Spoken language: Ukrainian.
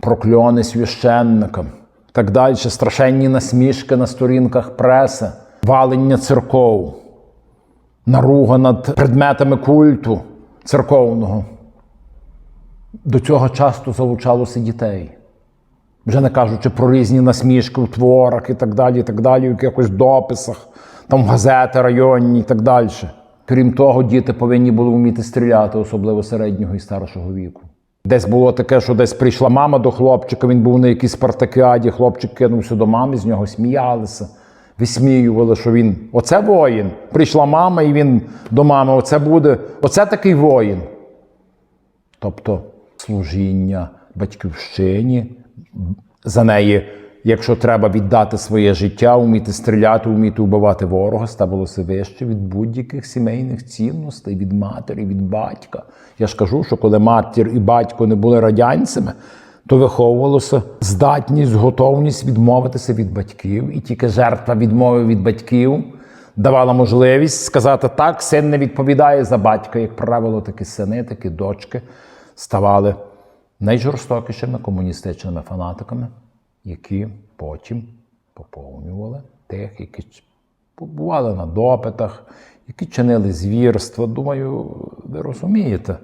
прокльони священникам, так далі, страшенні насмішки на сторінках преси, валення церков, наруга над предметами культу церковного. До цього часто залучалося дітей. Вже не кажучи про різні насмішки в творах і так далі, і так далі, в якихось дописах, там газети районні і так далі. Крім того, діти повинні були вміти стріляти, особливо середнього і старшого віку. Десь було таке, що десь прийшла мама до хлопчика, він був на якійсь спартакіаді, хлопчик кинувся до мами, з нього сміялися, висміювали, що він оце воїн. Прийшла мама, і він до мами, оце буде, оце такий воїн. Тобто служіння батьківщині, за неї, якщо треба віддати своє життя, вміти стріляти, вміти вбивати ворога, ставилося вище від будь-яких сімейних цінностей, від матері, від батька. Я ж кажу, що коли матір і батько не були радянцями, то виховувалося здатність, готовність відмовитися від батьків, і тільки жертва відмови від батьків давала можливість сказати так, син не відповідає за батька, як правило, такі сини, такі дочки ставали найжорстокішими комуністичними фанатиками, які потім поповнювали тих, які побували на допитах, які чинили звірства. Думаю, ви розумієте,